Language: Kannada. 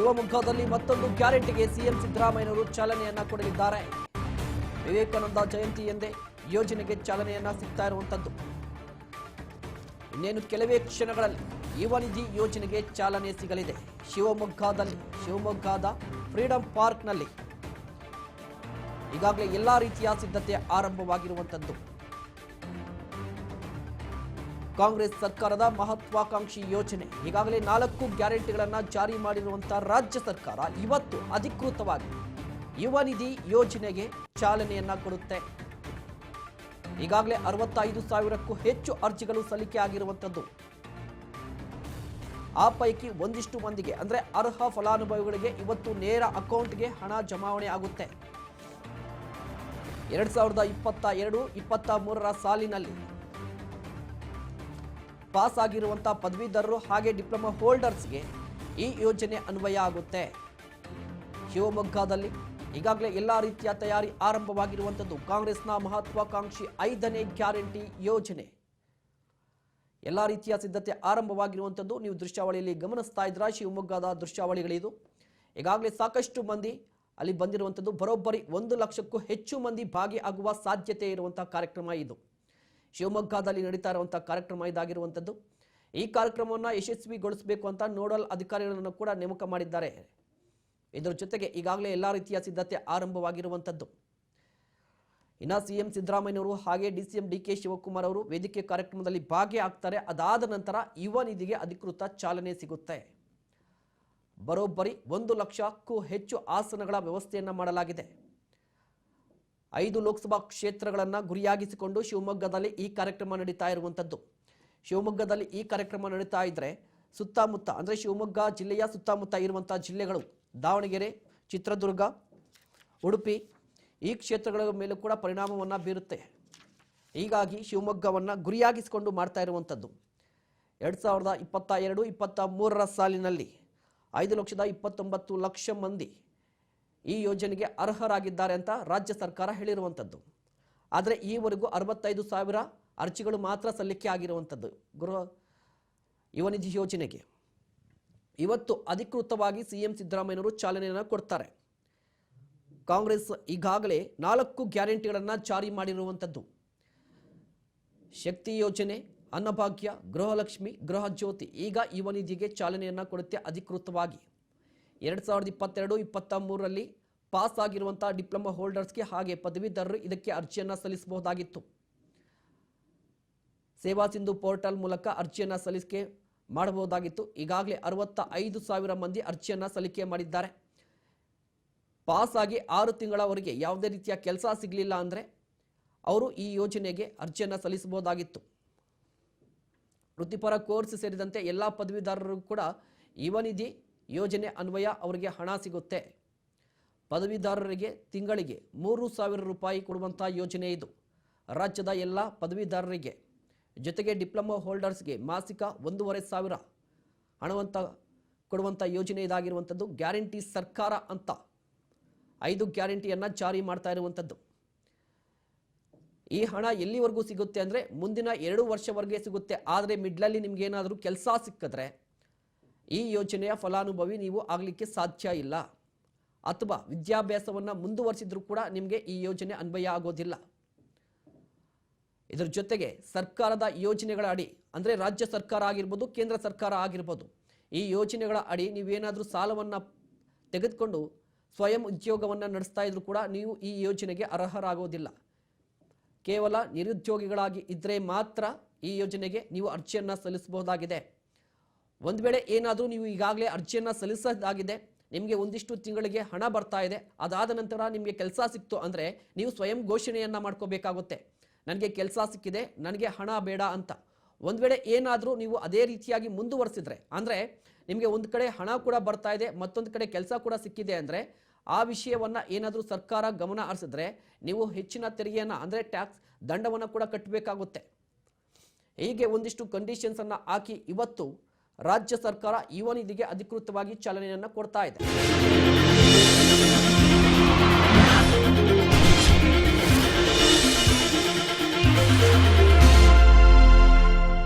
ಶಿವಮೊಗ್ಗದಲ್ಲಿ ಮತ್ತೊಂದು ಗ್ಯಾರಂಟಿಗೆ ಸಿಎಂ ಸಿದ್ದರಾಮಯ್ಯನವರು ಚಾಲನೆಯನ್ನ ಕೊಡಲಿದ್ದಾರೆ. ವಿವೇಕಾನಂದ ಜಯಂತಿ ಎಂದೇ ಯೋಜನೆಗೆ ಚಾಲನೆಯನ್ನ ಸಿಗ್ತಾ ಇರುವಂತದ್ದು ಇನ್ನೇನು ಕೆಲವೇ ಕ್ಷಣಗಳಲ್ಲಿ ಯುವ ನಿಧಿ ಯೋಜನೆಗೆ ಚಾಲನೆ ಸಿಗಲಿದೆ. ಶಿವಮೊಗ್ಗದಲ್ಲಿ, ಶಿವಮೊಗ್ಗದ ಫ್ರೀಡಂ ಪಾರ್ಕ್ನಲ್ಲಿ ಈಗಾಗಲೇ ಎಲ್ಲಾ ರೀತಿಯ ಸಿದ್ಧತೆ ಆರಂಭವಾಗಿರುವಂತದ್ದು ಕಾಂಗ್ರೆಸ್ ಸರ್ಕಾರದ ಮಹತ್ವಾಕಾಂಕ್ಷಿ ಯೋಜನೆ. ಈಗಾಗಲೇ ನಾಲ್ಕು ಗ್ಯಾರಂಟಿಗಳನ್ನು ಜಾರಿ ಮಾಡಿರುವಂತಹ ರಾಜ್ಯ ಸರ್ಕಾರ ಇವತ್ತು ಅಧಿಕೃತವಾಗಿ ಯುವ ನಿಧಿ ಯೋಜನೆಗೆ ಚಾಲನೆಯನ್ನ ಕೊಡುತ್ತೆ. ಈಗಾಗಲೇ ಅರವತ್ತೈದು ಸಾವಿರಕ್ಕೂ ಹೆಚ್ಚು ಅರ್ಜಿಗಳು ಸಲ್ಲಿಕೆ ಆಗಿರುವಂಥದ್ದು. ಆ ಪೈಕಿ ಒಂದಿಷ್ಟು ಮಂದಿಗೆ, ಅಂದ್ರೆ ಅರ್ಹ ಫಲಾನುಭವಿಗಳಿಗೆ ಇವತ್ತು ನೇರ ಅಕೌಂಟ್ಗೆ ಹಣ ಜಮಾವಣೆ ಆಗುತ್ತೆ. ಎರಡ್ ಸಾವಿರದ ಇಪ್ಪತ್ತ ಎರಡು, ಇಪ್ಪತ್ತ ಮೂರರ ಸಾಲಿನಲ್ಲಿ ಪಾಸ್ ಆಗಿರುವಂತಹ ಪದವೀಧರರು ಹಾಗೆ ಡಿಪ್ಲೊಮಾ ಹೋಲ್ಡರ್ಸ್ಗೆ ಈ ಯೋಜನೆ ಅನ್ವಯ ಆಗುತ್ತೆ. ಶಿವಮೊಗ್ಗದಲ್ಲಿ ಈಗಾಗಲೇ ಎಲ್ಲ ರೀತಿಯ ತಯಾರಿ ಆರಂಭವಾಗಿರುವಂಥದ್ದು. ಕಾಂಗ್ರೆಸ್ನ ಮಹತ್ವಾಕಾಂಕ್ಷಿ ಐದನೇ ಗ್ಯಾರಂಟಿ ಯೋಜನೆ. ಎಲ್ಲ ರೀತಿಯ ಸಿದ್ಧತೆ ಆರಂಭವಾಗಿರುವಂಥದ್ದು. ನೀವು ದೃಶ್ಯಾವಳಿಯಲ್ಲಿ ಗಮನಿಸ್ತಾ ಇದ್ರ ಶಿವಮೊಗ್ಗದ ದೃಶ್ಯಾವಳಿಗಳಿದು. ಈಗಾಗಲೇ ಸಾಕಷ್ಟು ಮಂದಿ ಅಲ್ಲಿ ಬಂದಿರುವಂಥದ್ದು. ಬರೋಬ್ಬರಿ ಒಂದು ಲಕ್ಷಕ್ಕೂ ಹೆಚ್ಚು ಮಂದಿ ಭಾಗಿಯಾಗುವ ಸಾಧ್ಯತೆ ಇರುವಂತಹ ಕಾರ್ಯಕ್ರಮ ಇದು. ಶಿವಮೊಗ್ಗದಲ್ಲಿ ನಡೀತಾ ಇರುವಂತಹ ಕಾರ್ಯಕ್ರಮ ಇದಾಗಿರುವಂಥದ್ದು. ಈ ಕಾರ್ಯಕ್ರಮವನ್ನು ಯಶಸ್ವಿಗೊಳಿಸಬೇಕು ಅಂತ ನೋಡಲ್ ಅಧಿಕಾರಿಗಳನ್ನು ಕೂಡ ನೇಮಕ ಮಾಡಿದ್ದಾರೆ. ಇದರ ಜೊತೆಗೆ ಈಗಾಗಲೇ ಎಲ್ಲ ರೀತಿಯ ಸಿದ್ಧತೆ ಆರಂಭವಾಗಿರುವಂಥದ್ದು. ಇನ್ನ ಸಿಎಂ ಸಿದ್ದರಾಮಯ್ಯವರು ಹಾಗೆ D C M D K Shivakumar ಅವರು ವೇದಿಕೆ ಕಾರ್ಯಕ್ರಮದಲ್ಲಿ ಭಾಗಿಯಾಗ್ತಾರೆ. ಅದಾದ ನಂತರ ಯುವ ನಿಧಿಗೆ ಅಧಿಕೃತ ಚಾಲನೆ ಸಿಗುತ್ತೆ. ಬರೋಬ್ಬರಿ ಒಂದು ಲಕ್ಷಕ್ಕೂ ಹೆಚ್ಚು ಆಸನಗಳ ವ್ಯವಸ್ಥೆಯನ್ನು ಮಾಡಲಾಗಿದೆ. ಐದು ಲೋಕಸಭಾ ಕ್ಷೇತ್ರಗಳನ್ನು ಗುರಿಯಾಗಿಸಿಕೊಂಡು ಶಿವಮೊಗ್ಗದಲ್ಲಿ ಈ ಕಾರ್ಯಕ್ರಮ ನಡೀತಾ ಇರುವಂಥದ್ದು ಶಿವಮೊಗ್ಗದಲ್ಲಿ ಈ ಕಾರ್ಯಕ್ರಮ ನಡೀತಾ ಇದ್ದರೆ ಸುತ್ತಮುತ್ತ, ಅಂದರೆ ಶಿವಮೊಗ್ಗ ಜಿಲ್ಲೆಯ ಸುತ್ತಮುತ್ತ ಇರುವಂಥ ಜಿಲ್ಲೆಗಳು ದಾವಣಗೆರೆ, ಚಿತ್ರದುರ್ಗ, ಉಡುಪಿ ಈ ಕ್ಷೇತ್ರಗಳ ಮೇಲೂ ಕೂಡ ಪರಿಣಾಮವನ್ನು ಬೀರುತ್ತೆ. ಹೀಗಾಗಿ ಶಿವಮೊಗ್ಗವನ್ನು ಗುರಿಯಾಗಿಸಿಕೊಂಡು ಮಾಡ್ತಾ ಇರುವಂಥದ್ದು ಎರಡು ಸಾವಿರದ ಇಪ್ಪತ್ತ ಎರಡು, ಇಪ್ಪತ್ತ ಮೂರರ ಸಾಲಿನಲ್ಲಿ ಐದು ಲಕ್ಷದ ಇಪ್ಪತ್ತೊಂಬತ್ತು ಲಕ್ಷ ಮಂದಿ ಈ ಯೋಜನೆಗೆ ಅರ್ಹರಾಗಿದ್ದಾರೆ ಅಂತ ರಾಜ್ಯ ಸರ್ಕಾರ ಹೇಳಿರುವಂಥದ್ದು ಆದರೆ ಈವರೆಗೂ ಅರವತ್ತೈದು ಸಾವಿರ ಅರ್ಜಿಗಳು ಮಾತ್ರ ಸಲ್ಲಿಕೆ ಆಗಿರುವಂಥದ್ದು ಗೃಹ ಯುವನಿಧಿ ಯೋಜನೆಗೆ. ಇವತ್ತು ಅಧಿಕೃತವಾಗಿ ಸಿ ಎಂ ಸಿದ್ದರಾಮಯ್ಯನವರು ಚಾಲನೆಯನ್ನು ಕೊಡ್ತಾರೆ. ಕಾಂಗ್ರೆಸ್ ಈಗಾಗಲೇ ನಾಲ್ಕು ಗ್ಯಾರಂಟಿಗಳನ್ನು ಜಾರಿ ಮಾಡಿರುವಂಥದ್ದು ಶಕ್ತಿ ಯೋಜನೆ, ಅನ್ನಭಾಗ್ಯ, ಗೃಹಲಕ್ಷ್ಮಿ, ಗೃಹ ಜ್ಯೋತಿ ಈಗ ಯುವ ನಿಧಿಗೆ ಚಾಲನೆಯನ್ನು ಕೊಡುತ್ತೆ ಅಧಿಕೃತವಾಗಿ. ಎರಡು ಸಾವಿರದ ಇಪ್ಪತ್ತೆರಡು, ಇಪ್ಪತ್ತ ಮೂರರಲ್ಲಿ ಪಾಸ್ ಆಗಿರುವಂಥ ಡಿಪ್ಲೊಮಾ ಹೋಲ್ಡರ್ಸ್ಗೆ ಹಾಗೆ ಪದವೀಧರರು ಇದಕ್ಕೆ ಅರ್ಜಿಯನ್ನು ಸಲ್ಲಿಸಬಹುದಾಗಿತ್ತು. ಸೇವಾ ಸಿಂಧು ಪೋರ್ಟಲ್ ಮೂಲಕ ಅರ್ಜಿಯನ್ನು ಸಲ್ಲಿಸಿಕೆ ಮಾಡಬಹುದಾಗಿತ್ತು. ಈಗಾಗಲೇ ಅರವತ್ತ ಐದು ಸಾವಿರ ಮಂದಿ ಅರ್ಜಿಯನ್ನು ಸಲ್ಲಿಕೆ ಮಾಡಿದ್ದಾರೆ. ಪಾಸ್ ಆಗಿ ಆರು ತಿಂಗಳವರೆಗೆ ಯಾವುದೇ ರೀತಿಯ ಕೆಲಸ ಸಿಗಲಿಲ್ಲ ಅಂದರೆ ಅವರು ಈ ಯೋಜನೆಗೆ ಅರ್ಜಿಯನ್ನು ಸಲ್ಲಿಸಬಹುದಾಗಿತ್ತು. ವೃತ್ತಿಪರ ಕೋರ್ಸ್ ಸೇರಿದಂತೆ ಎಲ್ಲ ಪದವೀಧರರು ಕೂಡ ಯುವ ನಿಧಿ ಯೋಜನೆ ಅನ್ವಯ ಅವರಿಗೆ ಹಣ ಸಿಗುತ್ತೆ. ಪದವೀಧರರಿಗೆ ತಿಂಗಳಿಗೆ ಮೂರು ಸಾವಿರ ರೂಪಾಯಿ ಕೊಡುವಂಥ ಯೋಜನೆ ಇದು. ರಾಜ್ಯದ ಎಲ್ಲ ಪದವೀಧರರಿಗೆ ಜೊತೆಗೆ ಡಿಪ್ಲೊಮಾ ಹೋಲ್ಡರ್ಸ್ಗೆ ಮಾಸಿಕ ಒಂದೂವರೆ ಸಾವಿರ ಹಣವಂತ ಕೊಡುವಂಥ ಯೋಜನೆ ಇದಾಗಿರುವಂಥದ್ದು ಗ್ಯಾರಂಟಿ ಸರ್ಕಾರ ಅಂತ. ಐದು ಗ್ಯಾರಂಟಿಯನ್ನು ಜಾರಿ ಮಾಡ್ತಾ ಇರುವಂಥದ್ದು ಈ ಹಣ ಎಲ್ಲಿವರೆಗೂ ಸಿಗುತ್ತೆ ಅಂದರೆ ಮುಂದಿನ ಎರಡು ವರ್ಷವರೆಗೆ ಸಿಗುತ್ತೆ. ಆದರೆ ಮಿಡ್ಲಲ್ಲಿ ನಿಮಗೇನಾದರೂ ಕೆಲಸ ಸಿಕ್ಕಿದ್ರೆ ಈ ಯೋಜನೆಯ ಫಲಾನುಭವಿ ನೀವು ಆಗಲಿಕ್ಕೆ ಸಾಧ್ಯ ಇಲ್ಲ. ಅಥವಾ ವಿದ್ಯಾಭ್ಯಾಸವನ್ನು ಮುಂದುವರಿಸಿದ್ರೂ ಕೂಡ ನಿಮಗೆ ಈ ಯೋಜನೆ ಅನ್ವಯ ಆಗೋದಿಲ್ಲ. ಇದರ ಜೊತೆಗೆ ಸರ್ಕಾರದ ಯೋಜನೆಗಳ ಅಡಿ, ಅಂದರೆ ರಾಜ್ಯ ಸರ್ಕಾರ ಆಗಿರ್ಬೋದು, ಕೇಂದ್ರ ಸರ್ಕಾರ ಆಗಿರ್ಬೋದು, ಈ ಯೋಜನೆಗಳ ಅಡಿ ನೀವೇನಾದರೂ ಸಾಲವನ್ನು ತೆಗೆದುಕೊಂಡು ಸ್ವಯಂ ಉದ್ಯೋಗವನ್ನು ನಡೆಸ್ತಾ ಇದ್ರೂ ಕೂಡ ನೀವು ಈ ಯೋಜನೆಗೆ ಅರ್ಹರಾಗೋದಿಲ್ಲ. ಕೇವಲ ನಿರುದ್ಯೋಗಿಗಳಾಗಿ ಇದ್ದರೆ ಮಾತ್ರ ಈ ಯೋಜನೆಗೆ ನೀವು ಅರ್ಜಿಯನ್ನು ಸಲ್ಲಿಸಬಹುದಾಗಿದೆ. ಒಂದು ವೇಳೆ ಏನಾದರೂ ನೀವು ಈಗಾಗಲೇ ಅರ್ಜಿಯನ್ನು ಸಲ್ಲಿಸೋದಾಗಿದೆ ನಿಮಗೆ ಒಂದಿಷ್ಟು ತಿಂಗಳಿಗೆ ಹಣ ಬರ್ತಾ ಇದೆ, ಅದಾದ ನಂತರ ನಿಮಗೆ ಕೆಲಸ ಸಿಕ್ತು ಅಂದರೆ ನೀವು ಸ್ವಯಂ ಘೋಷಣೆಯನ್ನು ಮಾಡ್ಕೋಬೇಕಾಗುತ್ತೆ. ನನಗೆ ಕೆಲಸ ಸಿಕ್ಕಿದೆ, ನನಗೆ ಹಣ ಬೇಡ ಅಂತ. ಒಂದು ವೇಳೆ ಏನಾದರೂ ನೀವು ಅದೇ ರೀತಿಯಾಗಿ ಮುಂದುವರಿಸಿದ್ರೆ, ಅಂದರೆ ನಿಮಗೆ ಒಂದು ಕಡೆ ಹಣ ಕೂಡ ಬರ್ತಾ ಇದೆ, ಮತ್ತೊಂದು ಕಡೆ ಕೆಲಸ ಕೂಡ ಸಿಕ್ಕಿದೆ ಅಂದರೆ ಆ ವಿಷಯವನ್ನು ಏನಾದರೂ ಸರ್ಕಾರ ಗಮನ ಹರಿಸಿದ್ರೆ ನೀವು ಹೆಚ್ಚಿನ ತೆರಿಗೆಯನ್ನು, ಅಂದರೆ ಟ್ಯಾಕ್ಸ್ ದಂಡವನ್ನು ಕೂಡ ಕಟ್ಟಬೇಕಾಗುತ್ತೆ ಹೀಗೆ ಒಂದಿಷ್ಟು ಕಂಡೀಷನ್ಸನ್ನು ಹಾಕಿ ಇವತ್ತು ರಾಜ್ಯ ಸರ್ಕಾರ ಯುವ ನಿಧಿಗೆ ಅಧಿಕೃತವಾಗಿ ಚಾಲನೆಯನ್ನು ಕೊಡ್ತಾ ಇದೆ.